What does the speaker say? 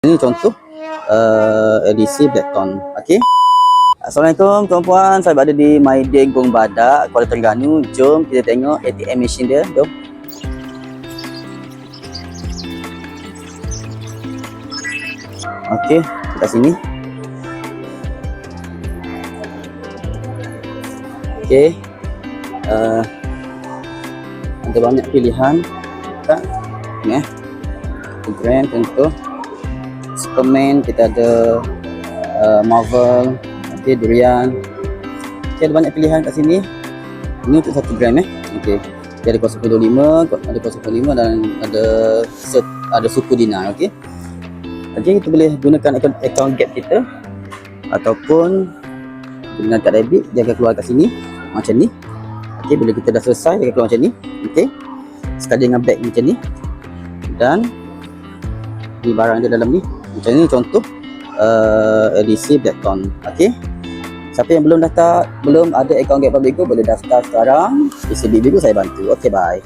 Ini contoh uh, edisi Blackton. Okey. Assalamualaikum tuan-puan. Saya berada di Maidin Gong Badak, Kuala Terengganu. Jom kita tengok ATM machine dia. Jom. Okey, kat sini. Okey. Uh, ada banyak pilihan. Tak? Eh. Brand contoh. Superman, kita ada uh, Marvel, okay, Durian. Okay, ada banyak pilihan kat sini. Ini untuk satu gram eh. Okay. Dia ada kuasa 25, ada kuasa 25 dan ada set, ada suku dinar, okey. Okey, kita boleh gunakan akaun, akaun gap kita ataupun dengan tak debit dia akan keluar kat sini macam ni. Okey, bila kita dah selesai dia akan keluar macam ni. Okey. Sekali dengan bag macam ni. Dan ni barang dia dalam ni. Macam ni contoh uh, edisi Blackton. Okey. Siapa yang belum daftar, belum ada akaun Get Public Go boleh daftar sekarang. PCB Bigo saya bantu. Okey, bye.